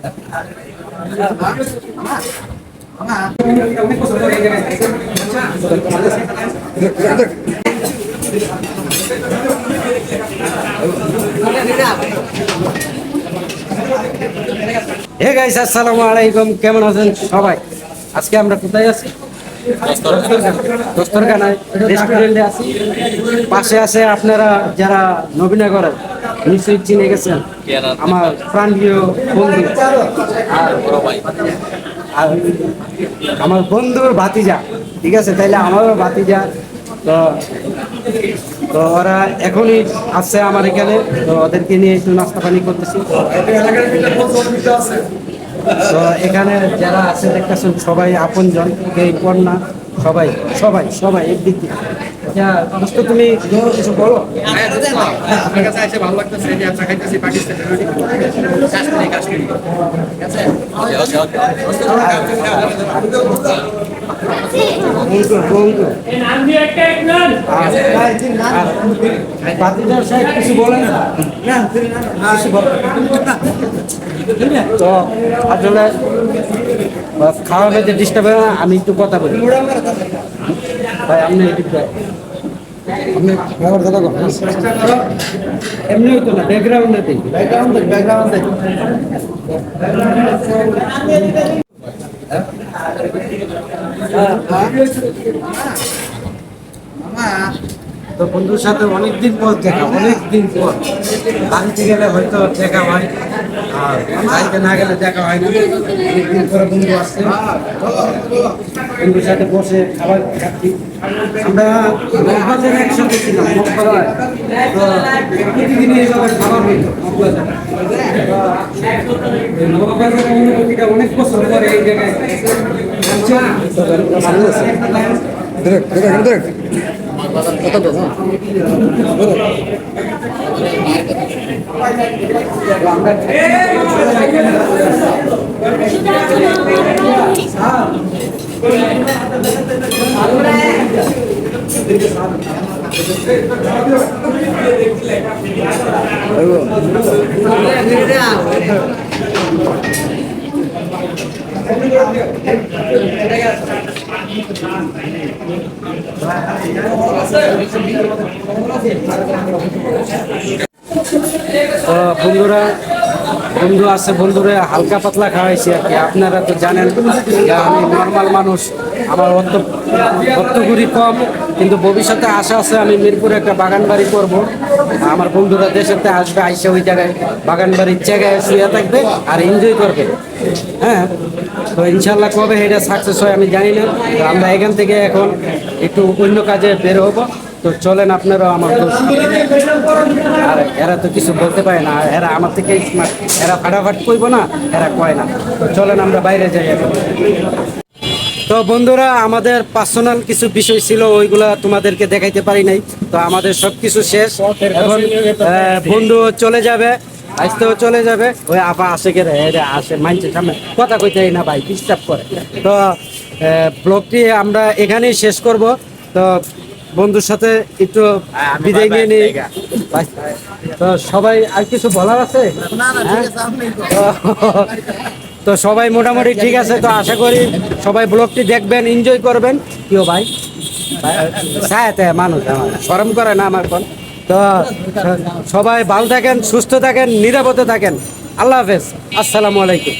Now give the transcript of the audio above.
Hey guys, আসসালামু আলাইকুম। কেমন আছেন সবাই? আজকে আমরা কোথায় আছি? দস্তরখানায় রেস্টুরেন্টে আছি। পাশে আছে আপনারা যারা নবীনগরের নিশ্চয়ই চিনে গেছেন আমার প্রাণপ্রিয় বন্ধু। আর আমার বন্ধুর ভাতিজা, ঠিক আছে? তাইলে আমারও ভাতিজা, তো তো ওরা এখনই আসছে আমার এখানে, তো ওদেরকে নিয়ে একটু নাস্তা পানি করতেছি। তো এখানে যারা আছে, দেখতেছেন সবাই আপনজন, এই কন্যা, সবাই সবাই সবাই একদিক দিয়ে। আচ্ছা তুমি বলো। কাছে এসে ভালো লাগতেছে যে আমরা খাইতেছি পাকিস্তানের রুটি। কাশ্মীরি কাশ্মীরি। ঠিক আছে? বন্ধু বন্ধু কিছু বলেন তো আসলে খাওয়াবে যে ডিস্টার্ব হয় আমি একটু কথা বলি। ভাই আপনি আপনি ব্যবহার দাদা এমনি হতো না ব্যাকগ্রাউন্ড দিই ব্যাকগ্রাউন্ড ব্যাকগ্রাউন্ডে তো বন্ধুর সাথে অনেকদিন পর দেখা, অনেকদিন পর। বাড়িতে গেলে হয়তো দেখা হয়, আর বাড়িতে না গেলে দেখা হয় না। অনেকদিন পরে বন্ধু আসছে। বন্ধুর সাথে বসে খাবার খাচ্ছি। আমরা মগবাজারে একসাথে ছিলাম তো প্রতিদিন এইভাবে খাবার অনেক তো বন্ধুরা বন্ধু আছে, বন্ধুরা, হালকা পাতলা খাওয়াইছি আর কি। আপনারা তো জানেন আমি নর্মাল মানুষ, আমার অত অর্থগুড়ি কম, কিন্তু ভবিষ্যতে আশা আছে আমি মিরপুরে একটা বাগান বাড়ি করব। আমার বন্ধুরা দেশেতে আসবে, আইসে ওই জায়গায় বাগান বাড়ির জায়গায় শুয়ে থাকবে আর এনজয় করবে। হ্যাঁ তো ইনশাল্লাহ কবে এটা সাকসেস হয় আমি জানি না। আমরা এখান থেকে এখন একটু অন্য কাজে বের হব। তো চলেন আপনারাও আমার আর এরা তো কিছু বলতে পারে না, এরা আমার থেকে স্মার্ট এরা ফাটাফাট কইব না, এরা কয় না। তো চলেন আমরা বাইরে যাই এখন। তো বন্ধুরা, আমাদের পার্সোনাল কিছু বিষয় ছিল, ওইগুলা তোমাদেরকে দেখাইতে পারি নাই। তো আমাদের সব কিছু শেষ। এখন বন্ধু চলে যাবে আসতেও চলে যাবে। ওই আপা আসে রে? আসে মাইন্সের সামনে। কথা কইতে না ভাই ডিস্টার্ব করে। তো ব্লগটি আমরা এখানেই শেষ করব। তো বন্ধুর সাথে একটু বিদায় নিয়ে নিই। তো সবাই আর কিছু বলার আছে? হ্যাঁ? তো- তো সবাই মোটামুটি ঠিক আছে তো আশা করি সবাই ব্লগটি দেখবেন এনজয় করবেন। কেউ ভাই? মানুষ আমার। সরম করে না আমার কোন তো সবাই ভালো থাকেন সুস্থ থাকেন নিরাপদে থাকেন। আল্লাহ হাফেজ। আসসালামু আলাইকুম।